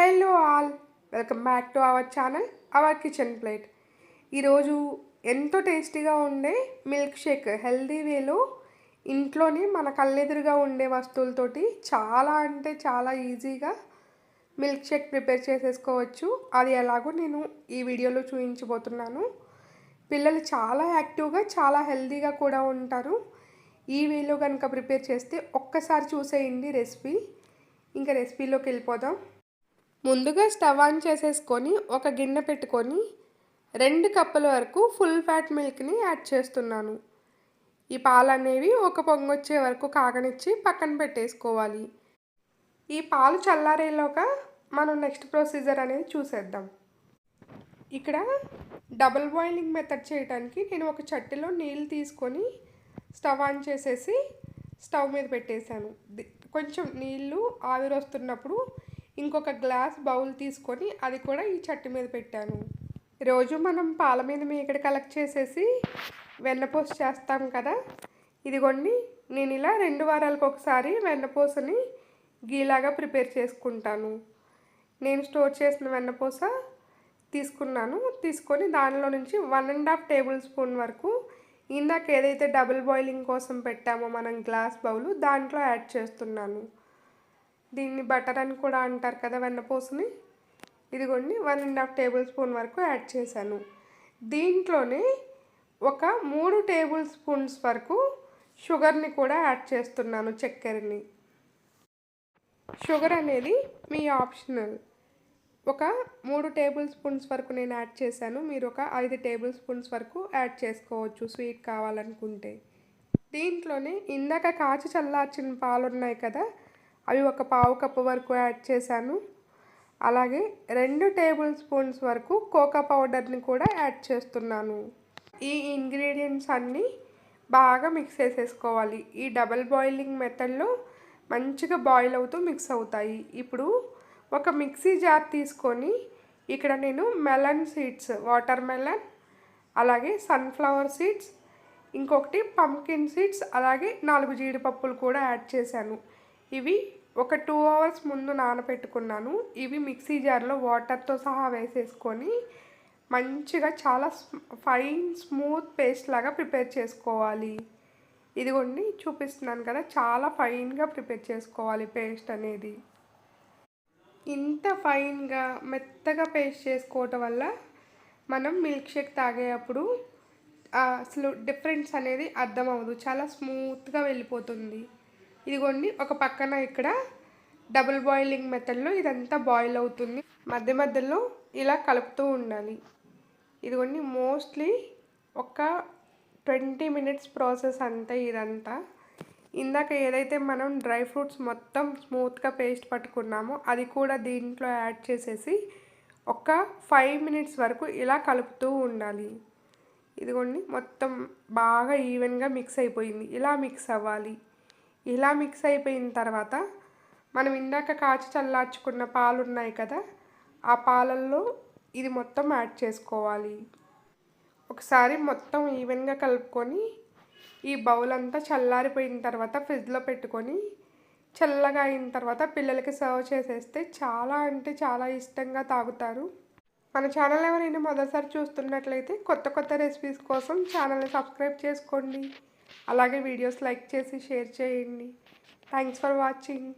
Hello all welcome back to our channel our kitchen plate ఈరోజు ఎంతో టేస్టీగా ఉండే మిల్క్ షేక్ హెల్దీ వేలో ఇంట్లోనే మన కళ్ళెదురుగా ఉండే వస్తువులతోటి చాలా అంటే చాలా ఈజీగా మిల్క్ షేక్ ప్రిపేర్ చేసేసుకోవచ్చు. అది ఎలాగో నేను ఈ వీడియోలో చూపించబోతున్నాను. పిల్లలు చాలా యాక్టివ్గా చాలా హెల్దీగా కూడా ఉంటారు. ఈ వేలో కనుక ప్రిపేర్ చేస్తే ఒక్కసారి చూసేయండి రెసిపీ ఇంకా రెసిపీలోకి వెళ్ళిపోదాం. ముందుగా స్టవ్ ఆన్ చేసేసుకొని ఒక గిన్నె పెట్టుకొని రెండు కప్పుల వరకు ఫుల్ ఫ్యాట్ మిల్క్ని యాడ్ చేస్తున్నాను. ఈ పాలు అనేవి ఒక పొంగొచ్చే వరకు కాగనిచ్చి పక్కన పెట్టేసుకోవాలి. ఈ పాలు చల్లారేలోగా మనం నెక్స్ట్ ప్రొసీజర్ అనేది చూసేద్దాం. ఇక్కడ డబుల్ బాయిలింగ్ మెథడ్ చేయడానికి నేను ఒక చట్టిలో నీళ్ళు తీసుకొని స్టవ్ ఆన్ చేసేసి స్టవ్ మీద పెట్టేశాను. కొంచెం నీళ్ళు ఆవిరి వస్తున్నప్పుడు ఇంకొక గ్లాస్ బౌల్ తీసుకొని అది కూడా ఈ చట్టి మీద పెట్టాను. రోజు మనం పాల మీద మీగడ కలెక్ట్ చేసేసి వెన్నపూస చేస్తాం కదా. ఇదిగోండి నేను ఇలా రెండు వారాలకు ఒకసారి వెన్నపూసని గీలాగా ప్రిపేర్ చేసుకుంటాను. నేను స్టోర్ చేసిన వెన్నపూస తీసుకున్నాను. తీసుకొని దానిలో నుంచి one and half tablespoon వరకు ఇందాక ఏదైతే డబుల్ బాయిలింగ్ కోసం పెట్టామో మనం గ్లాస్ బౌల్ దాంట్లో యాడ్ చేస్తున్నాను. దీన్ని బటర్ అని కూడా అంటారు కదా వెన్నపూసని ఇదిగోండి one and half tablespoon వరకు యాడ్ చేశాను. దీంట్లోనే ఒక మూడు టేబుల్ స్పూన్స్ వరకు షుగర్ని కూడా యాడ్ చేస్తున్నాను చక్కెరని. షుగర్ అనేది మీ ఆప్షనల్. ఒక మూడు టేబుల్ స్పూన్స్ వరకు నేను యాడ్ చేశాను. మీరు ఒక ఐదు టేబుల్ స్పూన్స్ వరకు యాడ్ చేసుకోవచ్చు స్వీట్ కావాలనుకుంటే. దీంట్లోనే ఇందాక కాచి చల్లార్చిన పాలు ఉన్నాయి కదా అవి ఒక పావు కప్పు వరకు యాడ్ చేశాను. అలాగే రెండు టేబుల్ స్పూన్స్ వరకు కోకా పౌడర్ని కూడా యాడ్ చేస్తున్నాను. ఈ ఇంగ్రీడియంట్స్ అన్నీ బాగా మిక్స్ చేసేసుకోవాలి. ఈ డబల్ బాయిలింగ్ మెథడ్లో మంచిగా బాయిల్ అవుతూ మిక్స్ అవుతాయి. ఇప్పుడు ఒక మిక్సీ జార్ తీసుకొని ఇక్కడ నేను మెలన్ సీడ్స్ వాటర్ మెలన్ అలాగే సన్ఫ్లవర్ సీడ్స్ ఇంకొకటి పంకిన్ సీడ్స్ అలాగే నాలుగు జీడిపప్పులు కూడా యాడ్ చేశాను. ఇవి ఒక టూ అవర్స్ ముందు నానబెట్టుకున్నాను ఇవి మిక్సీ జార్లో వాటర్తో సహా వేసేసుకొని మంచిగా చాలా ఫైన్ స్మూత్ పేస్ట్ లాగా ప్రిపేర్ చేసుకోవాలి. ఇదిగోండి చూపిస్తున్నాను కదా చాలా ఫైన్గా ప్రిపేర్ చేసుకోవాలి పేస్ట్ అనేది. ఇంత ఫైన్గా మెత్తగా పేస్ట్ చేసుకోవటం వల్ల మనం మిల్క్ షేక్ తాగేటప్పుడు అసలు డిఫరెన్స్ అనేది అర్థమవుదు చాలా స్మూత్గా వెళ్ళిపోతుంది. ఇదిగోండి ఒక పక్కన ఇక్కడ డబుల్ బాయిలింగ్ మెథడ్లో ఇదంతా బాయిల్ అవుతుంది. మధ్య మధ్యలో ఇలా కలుపుతూ ఉండాలి. ఇదిగోండి మోస్ట్లీ ఒక ట్వంటీ మినిట్స్ ప్రాసెస్ అంతే ఇదంతా. ఇందాక ఏదైతే మనం డ్రై ఫ్రూట్స్ మొత్తం స్మూత్గా పేస్ట్ పట్టుకున్నామో అది కూడా దీంట్లో యాడ్ చేసేసి ఒక ఫైవ్ మినిట్స్ వరకు ఇలా కలుపుతూ ఉండాలి. ఇదిగోండి మొత్తం బాగా ఈవెన్గా మిక్స్ అయిపోయింది. ఇలా మిక్స్ అవ్వాలి. ఇలా మిక్స్ అయిపోయిన తర్వాత మనం ఇందాక కాచి చల్లార్చుకున్న పాలు ఉన్నాయి కదా ఆ పాలల్లో ఇది మొత్తం యాడ్ చేసుకోవాలి. ఒకసారి మొత్తం ఈవెన్గా కలుపుకొని ఈ బౌల్ అంతా చల్లారిపోయిన తర్వాత ఫ్రిడ్జ్లో పెట్టుకొని చల్లగా అయిన తర్వాత పిల్లలకి సర్వ్ చేసేస్తే చాలా అంటే చాలా ఇష్టంగా తాగుతారు. మన ఛానల్ ఎవరైనా మొదటిసారి చూస్తున్నట్లయితే కొత్త కొత్త రెసిపీస్ కోసం ఛానల్ని సబ్స్క్రైబ్ చేసుకోండి. అలాగే వీడియోస్ లైక్ చేసి షేర్ చేయండి. Thanks for watching